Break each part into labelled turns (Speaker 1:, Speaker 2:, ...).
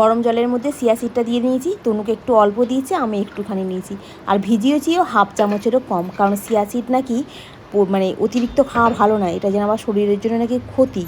Speaker 1: গরম জলের মধ্যে সিয়া সিডটা দিয়ে নিয়েছি। তনুকে একটু অল্প দিয়েছে, আমি একটুখানি নিয়েছি। আর ভিজিয়েছিও হাফ চামচেরও কম, কারণ সিয়া সিড নাকি মানে অতিরিক্ত খাওয়া ভালো না এটা যেন আমার শরীরের জন্য নাকি ক্ষতি।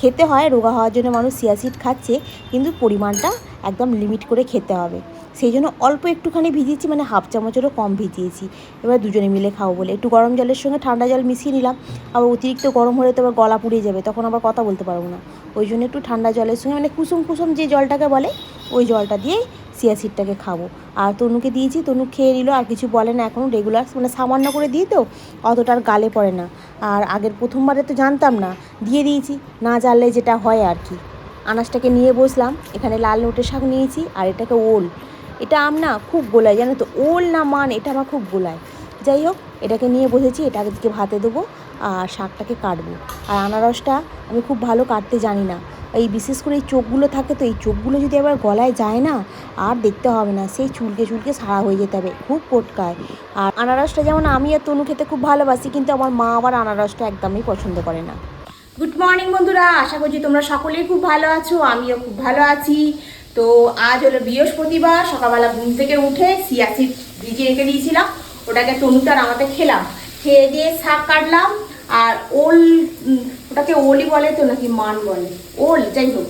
Speaker 1: খেতে হয়, রোগা হওয়ার জন্য মানুষ সিয়া সিড খাচ্ছে, কিন্তু পরিমাণটা একদম লিমিট করে খেতে হবে। সেই জন্য অল্প একটুখানি ভিজিয়েছি মানে হাফ চামচেরও কম ভিজিয়েছি। এবার দুজনে মিলে খাব বলে। একটু গরম জলের সঙ্গে ঠান্ডা জল মিশিয়ে নিলাম। আবার অতিরিক্ত গরম হলে তো আবার গলা পুড়ে যাবে, তখন আবার কথা বলতে পারব না। ওই জন্য একটু ঠান্ডা জলের সঙ্গে মানে কুসুম কুসুম যে জলটাকে বলে, ওই জলটা দিয়েই সিয়া সিডটাকে খাব। আর তনুকে দিয়েছি, তনু খেয়ে নিল, আর কিছু বলে না এখনও রেগুলার মানে সামান্য করে দিই তো, অতটা আর গালে পড়ে না। আর আগের প্রথমবারে তো জানতাম না, দিয়ে দিয়েছি, না জানলে যেটা হয় আর কি। আনাজটাকে নিয়ে বসলাম, এখানে লাল নোটের শাক নিয়েছি, আর এটাকে ওল। এটা আম না খুব গোলায়, জানো তো? ওল না মান, এটা আমার খুব গোলায়। যাই হোক, এটাকে নিয়ে বসেছি, এটা আজকে ভাতে দেবো, আর শাকটাকে কাটবো। আর আনারসটা আমি খুব ভালো কাটতে জানি না। এই বিশেষ করে এই চোখগুলো থাকে তো, এই চোখগুলো যদি আবার গলায় যায় না, আর দেখতে হবে না। সেই চুলকে চুলকে সারা হয়ে যেতে হবে, খুব পটকায়। আর আনারসটা যেমন আমি আর তনু খেতে খুব ভালোবাসি, কিন্তু আমার মা আবার আনারসটা একদমই পছন্দ করে না। গুড মর্নিং বন্ধুরা, আশা করছি তোমরা সকলেই খুব ভালো আছো, আমিও খুব ভালো আছি। তো আজ হলো বৃহস্পতিবার, সকালবেলা ঘুম থেকে উঠে সিয়াসি ভিজিয়ে রেখে দিয়েছিলাম। ওটাকে তনুটার আমাকে খেলাম। খেয়ে দিয়ে শাক কাটলাম আর ওল ওটাকে ওলই বলে তো নাকি মান বলে? ওল, যাই হোক।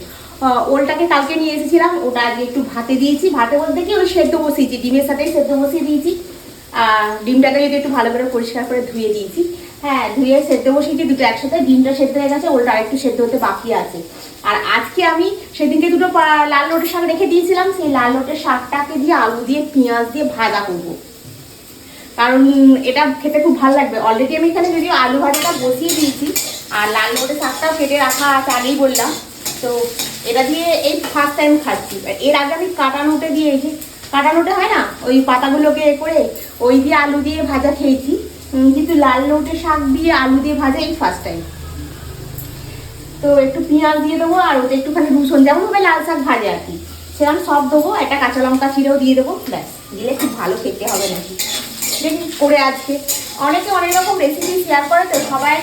Speaker 1: ওলটাকে কালকে নিয়ে এসেছিলাম। ওটা আগে একটু ভাতে দিয়েছি। ভাতে বলতে কি ওই সেদ্ধ বসিয়েছি, ডিমের সাথে সেদ্ধ বসিয়ে দিয়েছি। আর ডিমটাকে যদি একটু ভালো করে পরিষ্কার করে ধুয়ে দিয়েছি। হ্যাঁ ধুয়ে সেদ্ধ বসিয়েছি, দুটো একসাথে, ডিমটা সেদ্ধ হয়ে গেছে ওলটা আরেকটু সেদ্ধ হতে বাকি আছে। আর আজকে আমি সেদিনকে দুটো লাল লোটের শাক রেখে দিয়েছিলাম, সেই লাল লোটের শাকটাকে দিয়ে আলু দিয়ে, পেঁয়াজ দিয়ে ভাজা করব। কারণ এটা খেতে খুব ভালো লাগবে। অলরেডি আমি এখানে যদিও আলু ভাজাটা বসিয়ে দিয়েছি, আর লাল লোটের শাকটাও কেটে রাখা আছে আগেই বললাম। তো এটা দিয়ে এই ফার্স্ট টাইম খাচ্ছি। এর আগে আমি কাটা নোটে দিয়ে এই যে কাটা নোটে হয় না? ওই পাতাগুলোকে এ করে, ওই দিয়ে আলু দিয়ে ভাজা খেয়েছি। কিন্তু লাল লোটের শাক দিয়ে আলু দিয়ে ভাজা এই ফার্স্ট টাইম তো একটু পেঁয়াজ দিয়ে দেবো আর ওতে একটুখানি রসুন যেমন হবে লাল শাক ভাজে আর কি। সেরকম সব দেবো, একটা কাঁচা লঙ্কা ছিঁড়েও দিয়ে দেবো, ব্যাস। দিলে খুব ভালো খেতে হবে নাকি? দেখি করে আজকে। অনেকে অনেক রকম রেসিপি শেয়ার করে, তো সবাই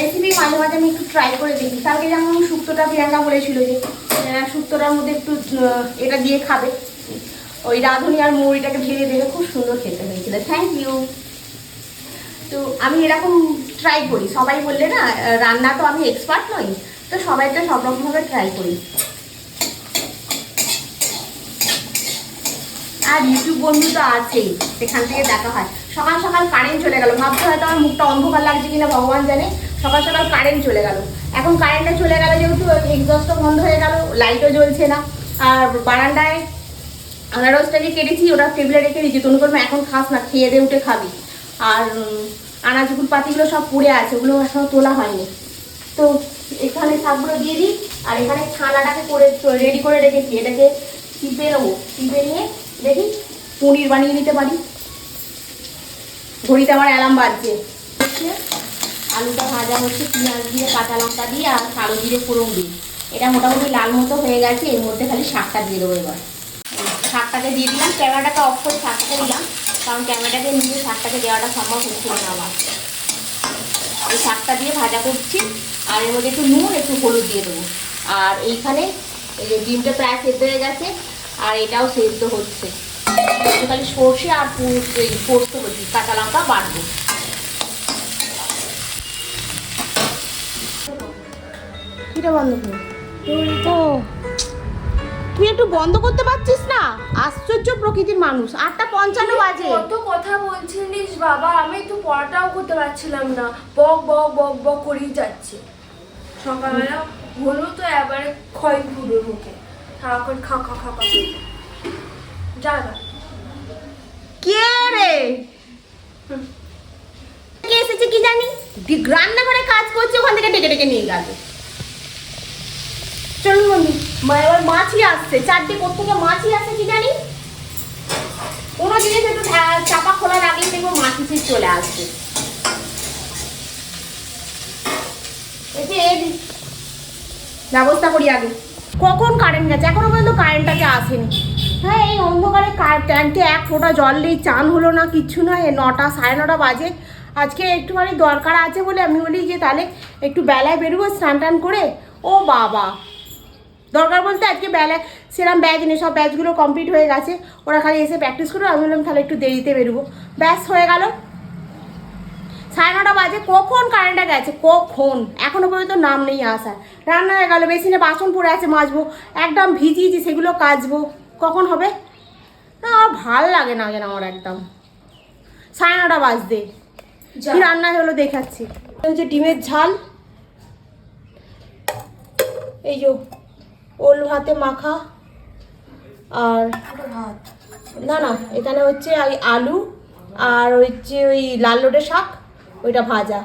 Speaker 1: রেসিপি মাঝে মাঝে আমি একটু ট্রাই করে দেখি। কালকে যেমন শুক্তোটা প্রিয়াঙ্কা বলেছিল যে শুক্তোটার মধ্যে একটু এটা দিয়ে খাবে। ওই রাঁধুনি আর মৌরিটাকে ঢেলে দেবে খুব সুন্দর খেতে হয়েছিল। থ্যাংক ইউ তো আমি এরকম ট্রাই করি। সবাই বললে না, রান্না তো আমি এক্সপার্ট নই, তো সবাইটা সব রকমভাবে ট্রাই করি। আর ইউটিউব বন্ধু তো আছেই, সেখান থেকে দেখা হয়। সকাল সকাল কারেন্ট চলে গেল। ভাবতে হয়তো আমার মুখটা অন্ধকার লাগছে কিনা, ভগবান জানে। সকাল সকাল কারেন্ট চলে গেল। এখন কারেন্টটা চলে গেল যেহেতু এক্সস্টও বন্ধ হয়ে গেল লাইটও জ্বলছে না। আর বারান্দায় আনারসটা যে কেটেছি, ওটা টেবিলে রেখে দিয়েছি। তনু করব এখন খাস না, খেয়ে দিয়ে উঠে খাবি। আর আনাজগুল পাতিগুলো সব পড়ে আছে, ওগুলো এখনও তোলা হয়নি। তো এখানে শাকগুলো দিয়ে দিই, আর এখানে ছানাটাকে করে রেডি করে রেখেছি। এটাকে চিপে নেব। চিপে নিয়ে দেখি পনির বানিয়ে নিতে পারি। ঘড়িতে আমার অ্যালার্ম বাজছে। আলুটা ভাজা হচ্ছে, পেঁয়াজ দিয়ে, কাঁচা লঙ্কা দিয়ে, আর কালো জিরে ফোড়ন দিই এটা মোটামুটি লাল মতো হয়ে গেছে, এর মধ্যে খালি শাকটা দিয়ে দেবো এবার। শাকটাকে দিয়ে দিলাম, ক্যামেরাটাকে অফ করে শাকটাকে দিলাম। কারণ ক্যামেরাটাকে নিয়ে শাকটাকে দেওয়াটা সম্ভব হচ্ছিল না আমার। এই শাকটা দিয়ে ভাজা করছি আর এর মধ্যে একটু নুন একটু হলুদ দিয়ে দেবো। আর এইখানে এই যে ডিমটা প্রায় সেদ্ধ হয়ে গেছে আর এটাও সেদ্ধ হচ্ছে। খালি সর্ষে আর এই পোস্ত বলছি কাঁচা লঙ্কা বাটবো। কিটা বন্ধ ও তুই একটু বন্ধ করতে পারছিস না? আশ্চর্য প্রকৃতির মানুষ। আটটা পঞ্চান্ন বাজে।
Speaker 2: কত কথা বলছিলিস বাবা আমি তো পড়াটাও করতে পারছিলাম না। বক বক বক বক করেই যাচ্ছে। সকালবেলা হলো তো এবারে ক্ষয় পুরো মুখে। সারাক্ষণ খা খা খা খা। যা
Speaker 1: কে রে? কে এসেছে কি জানি? দি- রান্নাঘরে কাজ করছে ওখান থেকে ডেকে ডেকে নিয়ে গেল। এবার মাছই আসছে, চারটে কোথেকে মাছই আসছে, কি জানি? কোনো জিনিস একটু চাপা খোলা রাখলে দেখব মাছ চলে এর ব্যবস্থা করি আগে। কখন কারেন্ট গেছে? এখনও পর্যন্ত কারেন্টটাকে আসেনি। হ্যাঁ এই অন্ধকারে ট্যাঙ্কে এক ফোঁটা জল নেই, চান হলো না, কিচ্ছু নয় নটা, সাড়ে নটা বাজে। আজকে একটুখানি দরকার আছে বলে আমি বলি যে তাহলে একটু বেলায় বেরোবো, স্নান টান করে। ও বাবা! দরকার বলতে আজকে বেলায় সেরকম ব্যাচ নেই সব ব্যাচগুলো কমপ্লিট হয়ে গেছে। ওরা খালি এসে প্র্যাকটিস করবে আমি বললাম তাহলে একটু দেরিতে বেরোবো। ব্যাস হয়ে গেল। সাড়ে নটা বাজে কখন কারেন্টটা গেছে? কখন? এখনও পর্যন্ত নাম নেই আসার। রান্না হয়ে গেল বেসিনে বাসন পড়ে আছে মাজবো একদম ভিজিয়েছি সেগুলো কাচবো। কখন হবে? না আমার ভালো লাগে না যেন আমার একদম। সাড়ে নটা বাজতে। কি রান্না হলো দেখাচ্ছি। হচ্ছে ডিমের ঝাল। এই যে ওল ভাতে মাখা আর
Speaker 2: ভাত
Speaker 1: না না এখানে হচ্ছে ওই আলু আর হচ্ছে ওই লাল লোটে শাক ওইটা ভাজা।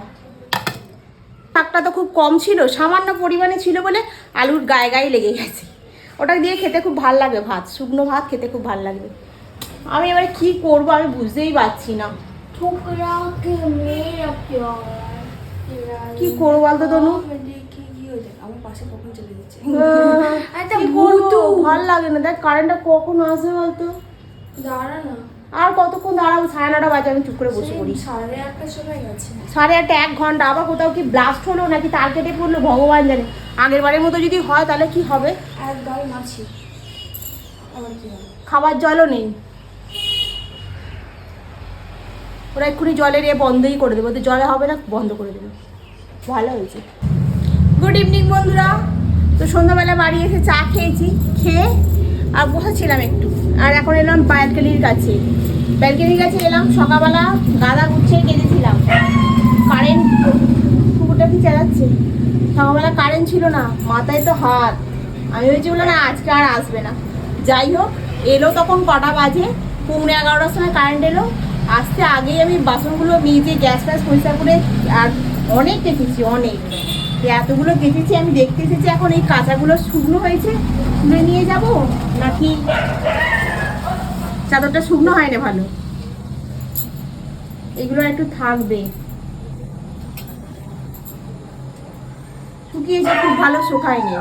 Speaker 1: শাকটা তো খুব কম ছিল সামান্য পরিমাণে ছিল বলে আলুর গায়ে গায়ে লেগে গেছে। ওটা দিয়ে খেতে খুব ভালো লাগবে ভাত শুকনো ভাত খেতে খুব ভালো লাগবে। আমি এবারে কি করব আমি বুঝতেই পারছি না। কি করব বলতো তনু?
Speaker 2: দেখি কি যাক আমার পাশে কখন চলে যাচ্ছে?
Speaker 1: আহ,
Speaker 2: ভূত
Speaker 1: ভালো লাগে না। দেখ কারেন্টটা কখন আসবে বলতো?
Speaker 2: দাঁড়া না।
Speaker 1: আর কতক্ষণ দাঁড়াবো? সাড়ে নটা বাজে আমি চুপ করে বসে পড়ি।
Speaker 2: সাড়ে আটটার সময় গেছে
Speaker 1: সাড়ে আটটা এক ঘণ্টা আবার কোথাও কি ব্লাস্ট হলো নাকি তার কেটে পড়ল ভগবান জানে। আগের বারের মতো যদি হয় তাহলে কি হবে?
Speaker 2: মাছি।
Speaker 1: খাবার জলও নেই। ওরা এক্ষুনি জলের এ বন্ধই করে দেবো। তো জলে হবে না বন্ধ করে দেবো। ভালো হয়েছে। গুড ইভিনিং বন্ধুরা। তো সন্ধ্যাবেলা বাড়ি এসে চা খেয়েছি, খেয়ে আর বসেছিলাম একটু। আর এখন এলাম ব্যালকানির কাছে। ব্যালকানির কাছে এলাম, সকালবেলা গাদা গুছিয়ে কেঁদেছিলাম কারেন্ট কুকুরটা কি চালাচ্ছে? সকালবেলা কারেন্ট ছিল না, মাথায় তো হাত। আমি ভেবেছি বলল না, আজকে আর আসবে না। যাই হোক, এলো তখন কটা বাজে পৌনে এগারোটার সময় কারেন্ট এলো। আসতে আগেই আমি বাসনগুলো মেজে গ্যাস ফ্যাস পরিষ্কার করে আর অনেক কেচেছি অনেক। এতগুলো কেচেছি আমি দেখতে এসেছি, এখন এই কাঁচাগুলো শুকনো হয়েছে। তুলে নিয়ে যাব? নাকি চাদরটা শুকনো হয় না ভালো? এগুলো একটু থাকবে। শুকিয়েছে, খুব ভালো শুকায়নি।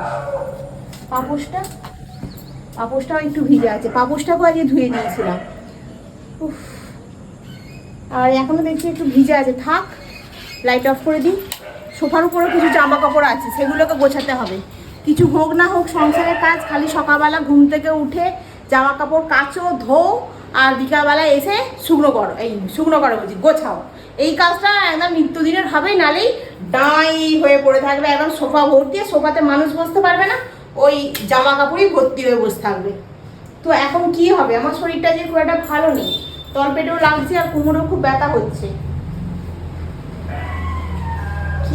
Speaker 1: পাপোশটা? পাপোশটাও একটু ভিজে আছে। পাপোশটাকেও আজকে ধুয়ে দিয়েছিলাম উফ। আর এখনও দেখছি একটু ভিজে আছে। থাক লাইট অফ করে দিই। সোফার উপরেও কিছু জামা কাপড় আছে, সেগুলোকে গোছাতে হবে। কিছু হোক না হোক, সংসারের কাজ, খালি সকালবেলা ঘুম থেকে উঠে জামা কাপড় কাচো ধো আর বিকালবেলা এসে শুকনো করো, এই শুকনো করো বলছি, গোছাও। এই কাজটা একদম নিত্যদিনের হবেই, নালেই ডাই হয়ে পড়ে থাকবে, একদম সোফা ভর্তি সোফাতে মানুষ বসতে পারবে না, ওই জামা কাপড়ই ভর্তি হয়ে বসে থাকবে। তো এখন কি হবে? আমার শরীরটা যে খুব একটা ভালো নেই, তলপেটেও লাগছে আর কোমরেও খুব ব্যথা হচ্ছে।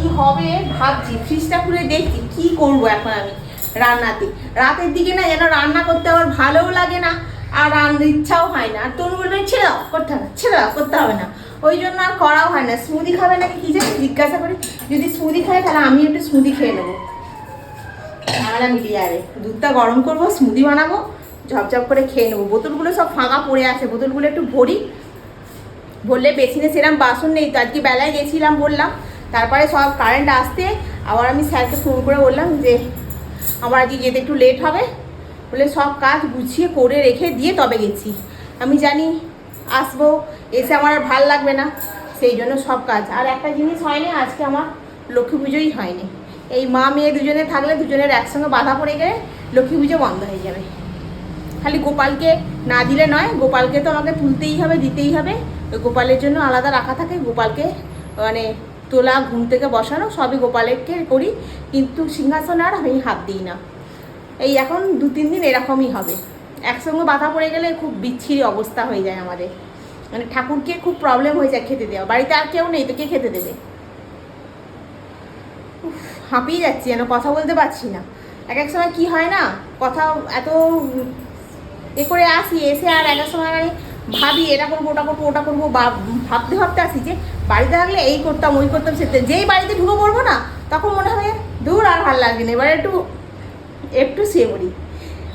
Speaker 1: কি হবে ভাবছি ফ্রিজটা খুলে দেখছি, কি করব এখন আমি রান্নাতে? রাতের দিকে না যেন রান্না করতে আমার ভালোও লাগে না, আর রান্নার ইচ্ছাও হয় না। আর তনু বলবে, ছেড়ে দাও, করতে হবে না, ছেড়ে দাও, করতে হবে না। ওই জন্য আর করাও হয় না। স্মুদি খাবে নাকি কি জানি, জিজ্ঞাসা করি, যদি স্মুদি খায় তাহলে আমি একটু স্মুদি খেয়ে নেব। ঝামেলা মিলিয়ে যাবে দুধটা গরম করব স্মুদি বানাবো, ঝপঝপ করে খেয়ে নেব। বোতলগুলো সব ফাঁকা পড়ে আছে, বোতলগুলো একটু ভরি। বললে বেসিনে সেরকম বাসন নেই, তো আজকে বেলায় গেছিলাম বললাম তারপরে সব কারেন্ট আসতে আবার আমি স্যারকে ফোন করে বললাম যে, আমার আজকে যেতে একটু লেট হবে। বলে সব কাজ গুছিয়ে করে রেখে দিয়ে তবে গেছি। আমি জানি আসব, এসে আমার আর ভালো লাগবে না, সেই জন্য সব কাজ। আর একটা জিনিস হয়নি, আজকে আমার লক্ষ্মী পুজোই হয়নি। এই মা মেয়ে দুজনে থাকলে দুজনের একসঙ্গে বাধা পড়ে গেলে লক্ষ্মী পুজো বন্ধ হয়ে যাবে। খালি গোপালকে না দিলে নয়, গোপালকে তো আমাকে তুলতেই হবে, দিতেই হবে। গোপালের জন্য আলাদা রাখা থাকে, গোপালকে মানে তোলা, ঘুম থেকে বসানো, সবই গোপালেরকে করি, কিন্তু সিংহাসনে আর আমি হাত দিই না। এই এখন দু তিন দিন এরকমই হবে। একসঙ্গে বাধা পড়ে গেলে খুব বিচ্ছিরি অবস্থা হয়ে যায় আমাদের। মানে ঠাকুরকে খুব প্রবলেম হয়ে যায় খেতে দেওয়া। বাড়িতে আর কেউ নেই তো কে খেতে দেবে। হাঁপিয়ে যাচ্ছি যেন, কথা বলতে পারছি না। এক এক সময় কি হয় না, কথা এত এ করে আসি, এসে আর এক এক সময় ভাবি এটা করব ওটা করব ওটা করব। বা ভাবতে ভাবতে আসি যে বাড়িতে থাকলে এই করতাম ওই করতাম সেটা যেই বাড়িতে ঢুকে পড়ব না তখন মনে হবে দূর আর ভালো লাগবে না। এবার একটু একটু শুয়ে পড়ি।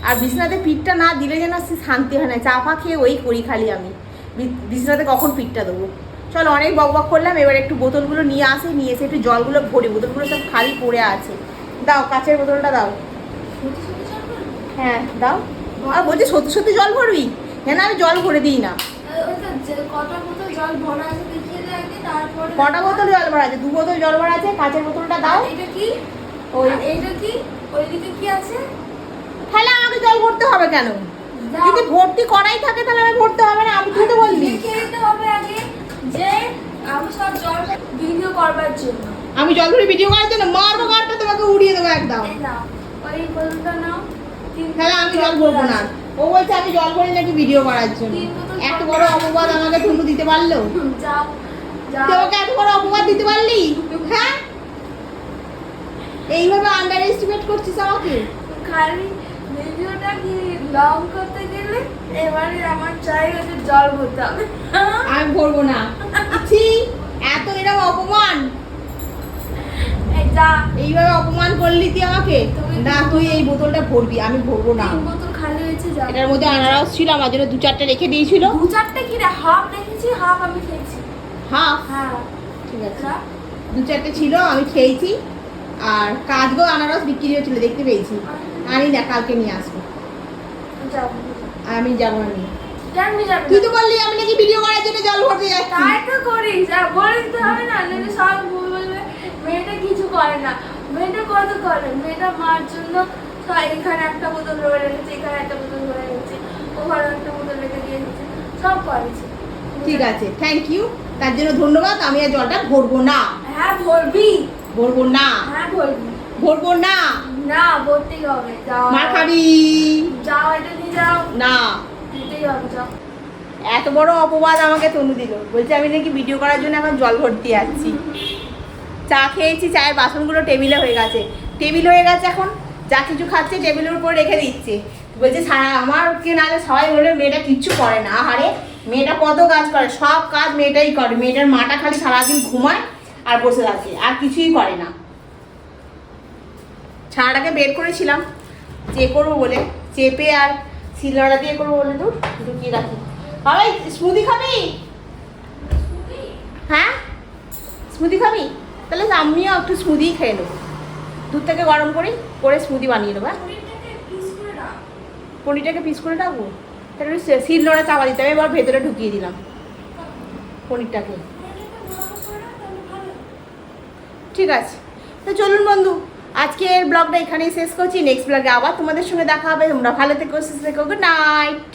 Speaker 1: আর বিছনাতে পিঠটা না দিলে যেন সে শান্তি হয় না। চা ফা খেয়ে ওই করি খালি আমি। বিছনাতে কখন পিঠটা দেবো? চলো অনেক বক বক করলাম এবার একটু বোতলগুলো নিয়ে আসে নিয়ে এসে একটু জলগুলো ভরি। বোতলগুলো সব খালি পড়ে আছে। দাও কাচের বোতলটা দাও? হ্যাঁ দাও। আর বলছি সত্যি সত্যি জল ভরবি? হ্যাঁ আমি জল ভরে দিই না?
Speaker 2: ওই তো যে কটা বোতল জল ভরা আছে? দেখিয়ে দে তারপরে
Speaker 1: কটা বোতল জল ভরা আছে দু বোতল জল ভরা আছে কাচের বোতলটা দাও।
Speaker 2: এটা কি?
Speaker 1: ওই
Speaker 2: এইটা কি? ওইদিকে কি আছে?
Speaker 1: তাহলে আমাকে জল ভরতে হবে কেন। যদি ভর্তি করাই থাকে তাহলে আমি ভরতে হবে না আমি তুই তো বললি
Speaker 2: হবে আগে যে আমি সব জল ভিডিও করবার জন্য।
Speaker 1: আমি জল ভরে ভিডিও করার জন্য মারবো গানটা তোমাকে উড়িয়ে দেবো একদম
Speaker 2: এই নাও ওই বোতলটা নাও তিন
Speaker 1: তাহলে আমি জল ভরবো না। ও বলছে আমি জল ভরি নাকি ভিডিও করার জন্য। এত বড় অপবাদ আমাকে তুমি দিতে পারল? আমাকে এত বড় অপবাদ দিতে পারলি? হ্যাঁ? এইভাবে আন্ডার এস্টিমেট করছিস আমাকে?
Speaker 2: খালি ভিডিওটা কি লং করতে গেলে এবারে আমার চাই হচ্ছে জল ভরতে হবে।
Speaker 1: আমি ভরবো না। ছি এত এরকম অপমান।
Speaker 2: যা
Speaker 1: এইভাবে অপমান করলি তুই আমাকে? না তুই এই বোতলটা ভরবি আমি ভরবো না।
Speaker 2: বোতল খালি হয়েছে যা।
Speaker 1: এটার মধ্যে আনারস ছিল আমার জন্য দু চারটে রেখে দিয়েছিল।
Speaker 2: দু চারটে কি রে হাফ রেখেছি হাফ আমি খেয়েছি।
Speaker 1: হাফ?
Speaker 2: হ্যাঁ।
Speaker 1: ঠিক আছে। দু চারটে ছিল আমি খেয়েছি। আর কাজগো আনারস বিক্রি হচ্ছিল দেখতে পেয়েছি। আনি না কালকে নিয়ে আসব। আমি যাব না নিয়ে। তুই তো বললি আমি নাকি ভিডিও করার জন্য জল ভরতে যাচ্ছি।
Speaker 2: তাই তো করি যা বলে দিতে হবে না সব কিছু করে না। মেয়েটা কত করে? মেয়েটা মার জন্য এখানে একটা বোতল রয়ে রেখেছে এখানে একটা বোতল রয়ে রেখেছে ওখানে একটা বোতল রেখে দিয়ে সব করেছে।
Speaker 1: ঠিক আছে থ্যাংক ইউ তার জন্য ধন্যবাদ আমি আর জলটা ভরবো না।
Speaker 2: হ্যাঁ ভরবি।
Speaker 1: ভরবো না।
Speaker 2: হ্যাঁ বলবি
Speaker 1: ভরবো না।
Speaker 2: না বলতেই হবে যাও।
Speaker 1: মার খাবি।
Speaker 2: যাও এটা নিয়ে যাও।
Speaker 1: না।
Speaker 2: দিতেই হবে যাও।
Speaker 1: এত বড় অপবাদ আমাকে তনু দিল। বলছে আমি নাকি ভিডিও করার জন্য এখন জল ভর্তি যাচ্ছি চা খেয়েছি চায়ের বাসনগুলো টেবিলে হয়ে গেছে। টেবিল হয়ে গেছে এখন। যা কিছু খাচ্ছে টেবিলের উপর রেখে দিচ্ছে। বলছে সারা আমার কে নাহলে সবাই বলবে মেয়েটা কিচ্ছু করে না। আহারে মেয়েটা কত কাজ করে সব কাজ মেয়েটাই করে। মেয়েটার মাটা খালি সারাদিন ঘুমায় আর বসে থাকে আর কিছুই করে না। ছানাটাকে বের করেছিলাম। চে করব বলে চেপে আর শিলনোড়া দিয়ে করব বলে তো ঢুকিয়ে রাখি। বাবাই স্মুদি খাবি? হ্যাঁ? স্মুদি খাবি? তাহলে আমিও একটু স্মুদি খেয়ে নেব। দুধটাকে গরম করি করে স্মুদি বানিয়ে নেব হ্যাঁ। পনিরটাকে পিস করে রাখব? তাহলে শিল নোড়া চাপা দিতে হবে এবার ভেতরে ঢুকিয়ে দিলাম পনিরটাকে। ঠিক আছে। তো চলুন বন্ধু আজকের ব্লগটা এখানেই শেষ করছি। নেক্সট ব্লগে আবার তোমাদের সঙ্গে দেখা হবে। তোমরা ভালো থেকো সুস্থ থেকো গুড নাইট